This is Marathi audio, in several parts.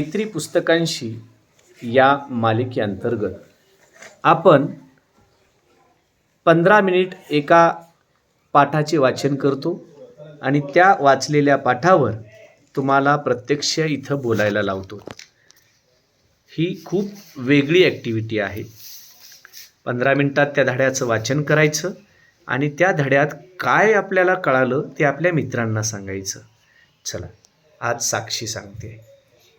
मैत्री पुस्तकांशी या मालिकेअंतर्गत आपण पंधरा मिनिट एका पाठाचे वाचन करतो आणि त्या वाचलेल्या पाठावर तुम्हाला प्रत्यक्ष इथं बोलायला लावतो. ही खूप वेगळी ॲक्टिव्हिटी आहे. पंधरा मिनटात त्या धड्याचं वाचन करायचं आणि त्या धड्यात काय आपल्याला कळालं ते आपल्या मित्रांना सांगायचं. चला आज साक्षी सांगते.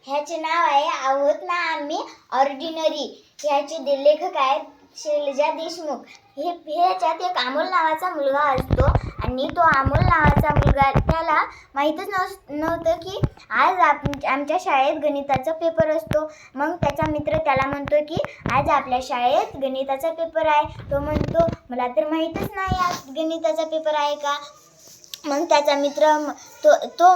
ह्याचे नाव आहे आहोत ना आम्ही ऑर्डिनरी ह्याचे लेखक आहेत शैलजा देशमुख. हे ह्याच्यात एक अमोल नावाचा मुलगा असतो आणि तो अमोल नावाचा मुलगा त्याला माहीतच नव्ह नव्हतं की आज आप आमच्या शाळेत गणिताचा पेपर असतो. मग त्याचा मित्र त्याला म्हणतो की आज आपल्या शाळेत गणिताचा पेपर आहे. तो म्हणतो मला तर माहीतच नाही आज गणिताचा पेपर आहे का? मग त्याचा मित्र तो तो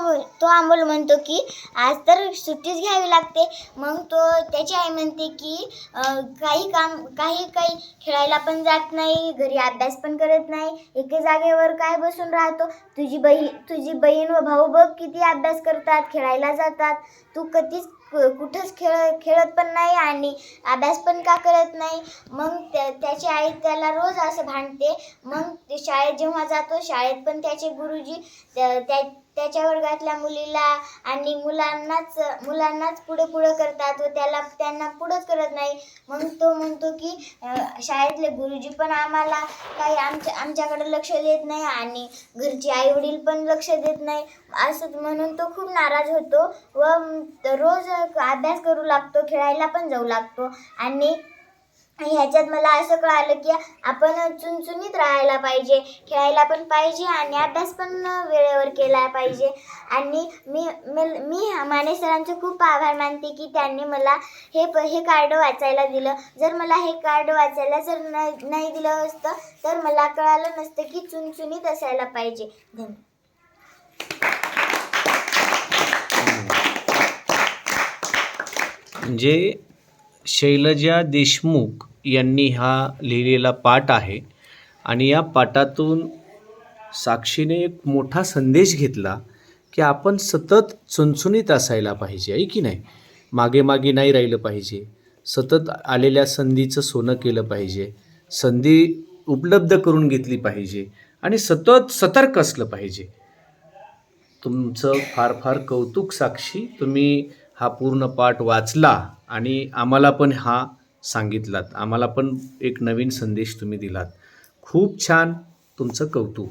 तो अमोल म्हणतो की आज तर सुट्टीच घ्यावी लागते. मग तो त्याची आई म्हणते की काही काम काही काही खेळायला पण जात नाही घरी अभ्यास पण करत नाही एके जागेवर काय बसून राहतो? तुझी बहीण तुझी बहीण व भाऊ बघ किती अभ्यास करतात खेळायला जातात. तू कधीच कु- कुठंच खेळ खेळत पण नाही आणि अभ्यास पण का करत नाही. मग त्या त्याची आई त्याला रोज असं भांडते. मग ते शाळेत जेव्हा जातो शाळेत पण त्याचे गुरुजी त्या त्या- त्याच्या वर्गातल्या मुलीला आणि मुलांनाच मुलांनाच पुढं पुढं करतात व त्याला त्यांना पुढंच करत नाही. मग तो म्हणतो की अं, शाळेतले गुरुजी पण आम्हाला काही आमच्या आमच्याकडे लक्ष देत नाही आणि घरचे आई वडील पण लक्ष देत नाही. असं म्हणून तो खूप नाराज होतो व रोज अभ्यास करू लागतो खेळायला पण जाऊ लागतो. आणि ह्याच्यात मला असं कळालं की आपण चुनचुनीत राहायला पाहिजे खेळायला पण पाहिजे आणि अभ्यास पण वेळेवर केला पाहिजे. आणि मी मी मी माने सरांचे खूप आभार मानते की त्यांनी मला हे प हे कार्ड वाचायला दिलं. जर मला हे कार्ड वाचायला जर नाही नाही दिलं असतं तर मला कळालं नसतं की चुनचुनीत असायला पाहिजे. धन्यवाद म्हणजे शैलजा देशमुख यांनी हा लिहिलेला पाठ आहे. आणि या पाठातून साक्षीने एक मोठा संदेश घेतला की आपण सतत चुणचुणीत असायला पाहिजे आहे की नाही? मागे मागे नाही राहिलं पाहिजे. सतत आलेल्या संधीचं सोनं केलं पाहिजे. संधी उपलब्ध करून घेतली पाहिजे. आणि सतत सतर्क असलं पाहिजे. तुमचं फार फार कौतुक साक्षी तुम्ही हा पूर्ण पाठ वाचला आणि आम्हाला पण हा सांगितलात. आम्हाला पण एक नवीन संदेश तुम्ही दिलात. खूप छान तुमचं कौतुक.